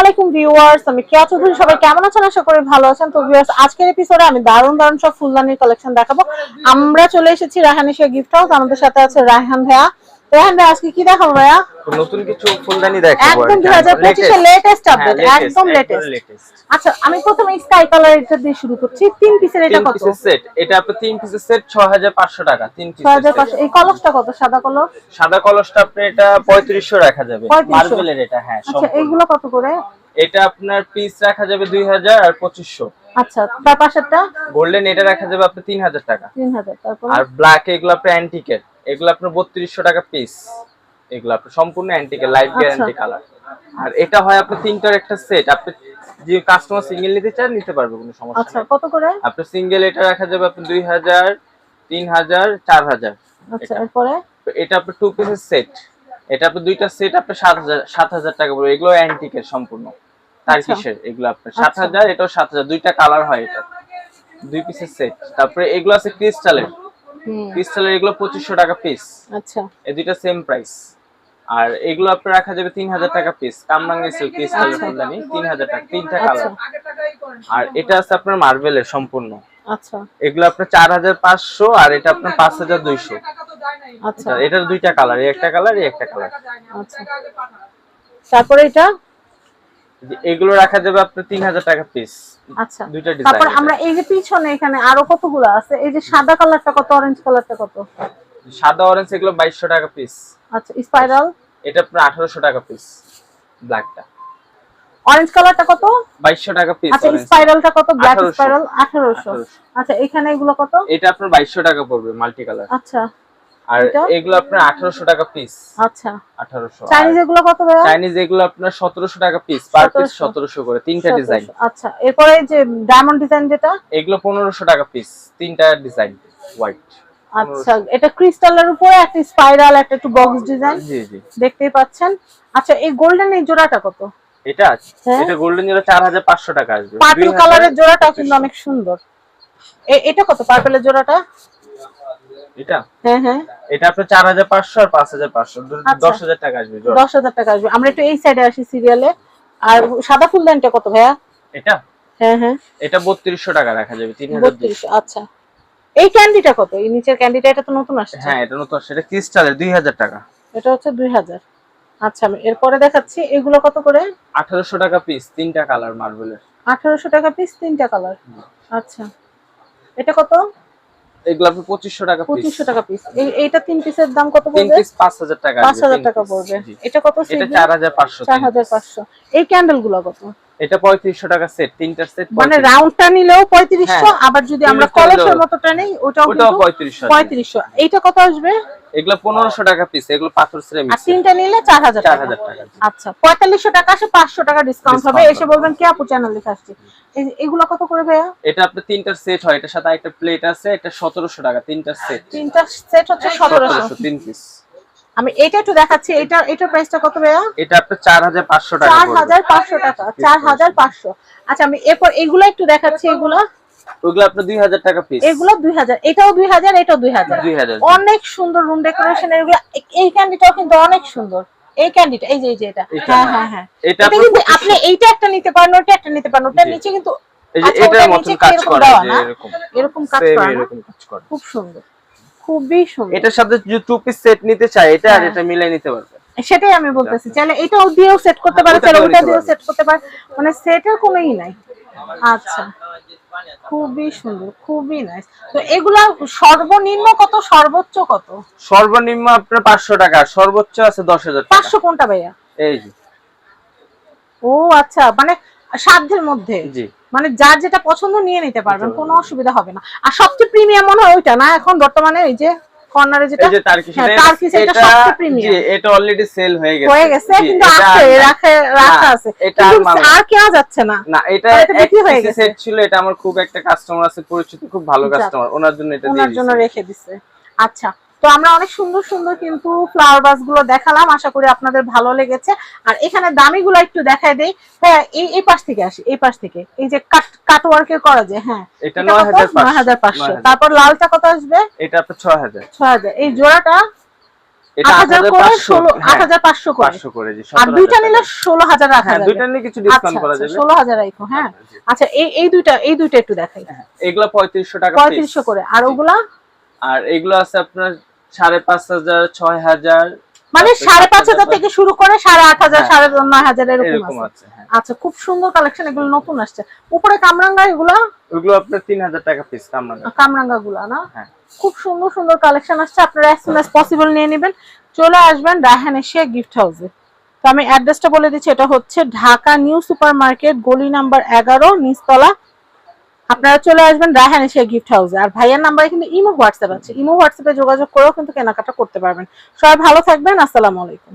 আলাইকুম ভিউয়ার্স, আমি কেয়া চৌধুরী, সবাই কেমন আছেন? আশা করি ভালো আছেন। তো ভিউয়ার্স, আজকের এপিসোডে আমি দারুণ দারুণ সব ফুলদানির কালেকশন দেখাবো। আমরা চলে এসেছি রায়হান গিফট হাউস আমাদের সাথে আছে রায়হান ভাইয়া। আজকে কি দেখাবো ভাইয়া? নতুন কিছু ফুলদানি দেখাবো একদম দুই হাজার পঁচিশের লেটেস্ট আপডেট একদম লেটেস্ট আচ্ছা আমি প্রথমে স্কাই কালার এটা দিয়ে শুরু করছি। তিন পিসের এটা কত? পিসের সেট এটা আপনার তিন পিসের সেট 6500 টাকা তিন পিসের পাঁচশো এই কলসটা কত? সাদা কলস সাদা কলসটা আপনি এটা 3500 রাখা যাবে। 3500 মার্বেলের এটা হ্যাঁ আচ্ছা এইগুলো কত করে? এটা আপনার পিস রাখা যাবে 2000 আর 2500 আচ্ছা তার পাশেরটা? গোল্ডেন এটা রাখা যাবে আপনার 3000 টাকা। তিন হাজার তারপর? আর ব্ল্যাক এগুলো অ্যান্টিকের এগুলো আপনার 3200 টাকা পিস এগুলো আপনার সম্পূর্ণ অ্যান্টিকে লাইফ আচ্ছা। গ্যারান্টি কালার আর এটা হয় আপনার তিনটার একটা সেট আপনি যে কাস্টমার সিঙ্গেল নিতে চান নিতে পারবে কোনো সমস্যা আচ্ছা কত করে? আপনার সিঙ্গেল এটা রাখা যাবে হাজার তিন হাজার চার হাজার। আচ্ছা এরপরে? তো এটা আপনার টু পিসের সেট এটা আপনার দুইটা সেট আপনার সাত হাজার সাত হাজার টাকা পড়বে। এগুলো অ্যান্টিকের সম্পূর্ণ। তার্কিশের এগুলো আপনার সাত আচ্ছা। হাজার এটাও সাত হাজার। দুইটা কালার হয় এটা। দুই পিসের সেট তারপরে এগুলো আছে ক্রিস্টালের ক্রিস্টালের এগুলো পঁচিশশো টাকা পিস আচ্ছা। এই দুইটা সেম প্রাইস আর এগুলো আপনার রাখা যাবে তিন হাজার টাকা পিস কামরাঙ্গি সিল্ক ক্রিস্টালের আচ্ছা। ফুলদানি তিন হাজার টাকা তিনটা আচ্ছা। কালার আর এটা আছে আপনার মার্বেলের সম্পূর্ণ। আচ্ছা। এগুলো আপনার চার হাজার পাঁচশো আর এটা আপনার পাঁচ হাজার দুইশো। আচ্ছা। এটার দুইটা কালার এই একটা কালার এই একটা কালার আচ্ছা। তারপরে এটা? এগুলো রাখা যাবে আপনার তিন হাজার টাকা পিস আচ্ছা। দুইটা তারপর আমরা এই যে পিছনে এখানে আরও কতগুলো আছে? এই যে সাদা কালারটা কত অরেঞ্জ কালারটা কত? সাদা অরেঞ্জ এগুলো বাইশশো টাকা পিস আচ্ছা স্পাইরাল এটা আপনার আঠারোশো টাকা পিস ব্ল্যাকটা অরেঞ্জ কালারটা কত? বাইশশো টাকা পিস আচ্ছা স্পাইরালটা কত? ব্ল্যাক 1800 স্পাইরাল 1800 1800 আচ্ছা এখানে এগুলো কত? এটা আপনার বাইশশো টাকা পড়বে মাল্টি কালার আচ্ছা। আর এগুলো আপনার আঠারোশো টাকা পিস আচ্ছা। আঠারোশো। চাইনিজ এগুলো কত ভাইয়া? চাইনিজ এগুলো আপনার সতেরোশো টাকা পিস পার পিস 1700 সতেরোশো করে তিনটা ডিজাইন আচ্ছা এরপরে যে ডায়মন্ড ডিজাইন যেটা? এগুলো পনেরোশো টাকা পিস তিনটা ডিজাইন হোয়াইট আচ্ছা এটা ক্রিস্টালের উপরে একটা স্পাইরাল একটা একটু বক্স ডিজাইন জি জি। দেখতেই পাচ্ছেন। আচ্ছা এই গোল্ডেন এই জোড়াটা কত? এটা? হ্যাঁ। এটা গোল্ডেন হাজার পাঁচশো টাকা আসবে। পার্পল কালারের জোড়াটা কিন্তু অনেক সুন্দর। এটা কত পার্পলের জোড়াটা? এটা? হ্যাঁ হ্যাঁ। এটা আপনার আর আচ্ছা। টাকা আসবে জোড়া। দশ হাজার টাকা আসবে। আমরা একটু এই সাইডে আসি সিরিয়ালে আর সাদা ফুলদানিটা কত ভাইয়া? এটা? হ্যাঁ হ্যাঁ। এটা বত্রিশশো টাকা রাখা যাবে আচ্ছা। এই ক্যান্ডিটা কত? এই নিচের ক্যান্ডিটা এটা তো নতুন আসছে। হ্যাঁ এটা নতুন ক্রিস্টালের টাকা। এটা হচ্ছে দুই হাজার। আচ্ছা আমি এরপরে দেখাচ্ছি। এগুলো কত করে? আঠারোশো টাকা পিস তিনটা কালার মার্বেলের আঠারোশো টাকা পিস তিনটা কালার আচ্ছা। এটা কত? এগুলো পঁচিশশো টাকা পিস পঁচিশশো টাকা পিস এইটা তিন পিসের দাম কত তিন পড়বে? পিস পাঁচ হাজার টাকা পাঁচ হাজার টাকা পড়বে। এটা কত এটা? চার হাজার পাঁচশো চার হাজার পাঁচশো। এই ক্যান্ডেলগুলো কত? এটা পঁয়ত্রিশশো টাকা সেট তিনটা সেট মানে রাউন্ডটা নিলেও পঁয়ত্রিশশো হ্যাঁ। আবার যদি আমরা কলসের মতোটা নেই ওটাও কিন্তু পঁয়ত্রিশশো। পঁয়ত্রিশশো। এইটা কত আসবে? এগুলো পনেরোশো টাকা পিস এগুলো পাথর আর তিনটা নিলে চার হাজার চার টাকা হাজার টাকা। আচ্ছা পঁয়তাল্লিশশো টাকা আসে পাঁচশো টাকা ডিসকাউন্ট হবে। এসে বলবেন কি আপু চ্যানেল লিখে আসছি? এগুলো কত করে ভাইয়া? এটা আপনার তিনটার সেট হয় এটার সাথে একটা প্লেট আছে এটা সতেরোশো টাকা তিনটার সেট তিনটা সেট হচ্ছে সতেরোশো। সতেরোশো তিন পিস আমি এটা একটু দেখাচ্ছি এটা এটা প্রাইসটা কত ভাইয়া? এটা আপনার চার হাজার পাঁচশো টাকা চার পড়বে। হাজার পাঁচশো টাকা চার হাজার পাঁচশো। আচ্ছা আমি এরপর এগুলো একটু দেখাচ্ছি এগুলো? ওগুলো আপনার দুই হাজার টাকা পিস এগুলো দুই হাজার এটাও দুই হাজার এটাও দুই হাজার। দুই হাজার। অনেক সুন্দর রুম ডেকোরেশন এগুলো এই ক্যান্ডিটাও কিন্তু অনেক সুন্দর। এই ক্যান্ডিটা এই যে এই যে এটা। হ্যাঁ হ্যাঁ হ্যাঁ। এটা কিন্তু আপনি এইটা একটা নিতে পারেন ওটা একটা নিতে পারেন ওটার জি। নিচে কিন্তু এই যে আচ্ছা, এটার মতন কাজ করে? এরকম। এরকম কাজ করে। খুব সুন্দর। খুবই সুন্দর। এটার সাথে যদি টু পিস সেট নিতে চাই এটা আর হ্যাঁ। এটা মিলাই নিতে পারবে। সেটাই আমি বলতেছি চাইলে এটাও দিয়েও সেট করতে পারে চাইলে ওটা দিয়েও সেট করতে পারে। মানে সেটের কোনো ই নাই। আচ্ছা। খুবই সুন্দর খুবই নাইস তো এগুলা সর্বনিম্ন কত সর্বোচ্চ কত? সর্বনিম্ন আপনার পাঁচশো টাকা আর সর্বোচ্চ আছে দশ হাজার টাকা। পাঁচশো কোনটা ভাইয়া? এই জি ও আচ্ছা মানে সাধ্যের মধ্যে? জি। মানে যার যেটা পছন্দ নিয়ে নিতে পারবেন নিতে কোনো অসুবিধা হবে না। আর সবচেয়ে প্রিমিয়াম মনে হয় ওইটা না এখন বর্তমানে এই যে কর্নারে যেটা এই যে টার্কিশ হ্যাঁ, এটা- টার্কিশ এটা এটা সবচেয়ে জি এটা অলরেডি সেল হয়ে গেছে। হয়ে গেছে কিন্তু আছে আর- রাখে রাখা আছে। এটা আর কিন্তু মাল না। আর কেনা যাচ্ছে না। না এটা বিক্রি হয়ে গেছে। সেট ছিল এটা আমার খুব একটা কাস্টমার আছে পরিচিত খুব ভালো কাস্টমার ওনার জন্য এটা দিয়ে ওনার জন্য রেখে দিছে। আচ্ছা তো আমরা অনেক সুন্দর সুন্দর কিন্তু ফ্লাওয়ার বাসগুলো দেখালাম আশা করি আপনাদের ভালো লেগেছে। আর এখানে দামিগুলো একটু দেখায় দেই। হ্যাঁ এই এই পাশ থেকে আসি এই পাশ থেকে। এই যে কাট কাট ওয়ার্কের করা যায় হ্যাঁ। এটা 9500 নয় হাজার পাঁচশো। 9500 তারপর লালটা কত আসবে? এটা আপনার ছয় হাজার। এই জোড়াটা এটা আট হাজার করে 8500 ষোলো আট হাজার পাঁচশো করে। 500 করে জি আর 17000 দুইটা নিলে ষোলো হাজার রাখা যাবে দুইটা নিলে কিছু করা যাবে। ষোলো হাজার আচ্ছা এই এই দুইটা এই দুইটা একটু দেখাই। হ্যাঁ, এগুলা পঁয়ত্রিশশো টাকা পঁয়ত্রিশশো করে। আর ওগুলা? আর এগুলো আছে আপনার সাড়ে পাঁচ হাজার ছয় হাজার মানে সাড়ে পাঁচ হাজার থেকে শুরু করে সাড়ে আট হাজার হ্যাঁ। সাড়ে নয় হাজার এরকম আছে। হ্যাঁ। আচ্ছা খুব সুন্দর কালেকশন এগুলো নতুন আসছে। উপরে কামরাঙ্গা এগুলা? আপনার তিন হাজার টাকা পিস কামরাঙ্গা। গুলা না? হ্যাঁ। খুব সুন্দর সুন্দর কালেকশন আসছে। আপনারা অ্যাজ সুন অ্যাজ পসিবল নিয়ে নেবেন। চলে আসবেন রায়হান এশিয়া গিফট হাউসে তো আমি অ্যাড্রেসটা বলে দিচ্ছি এটা হচ্ছে ঢাকা নিউ সুপার মার্কেট গলি নাম্বার এগারো নিচতলা আপনারা চলে আসবেন রায়হান এশিয়া গিফট হাউসে আর ভাইয়ার নাম্বারে কিন্তু ইমো হোয়াটসঅ্যাপ আছে। ইমো হোয়াটসঅ্যাপে যোগাযোগ করেও কিন্তু কেনাকাটা করতে পারবেন। সবাই ভালো থাকবেন, আসসালামু আলাইকুম।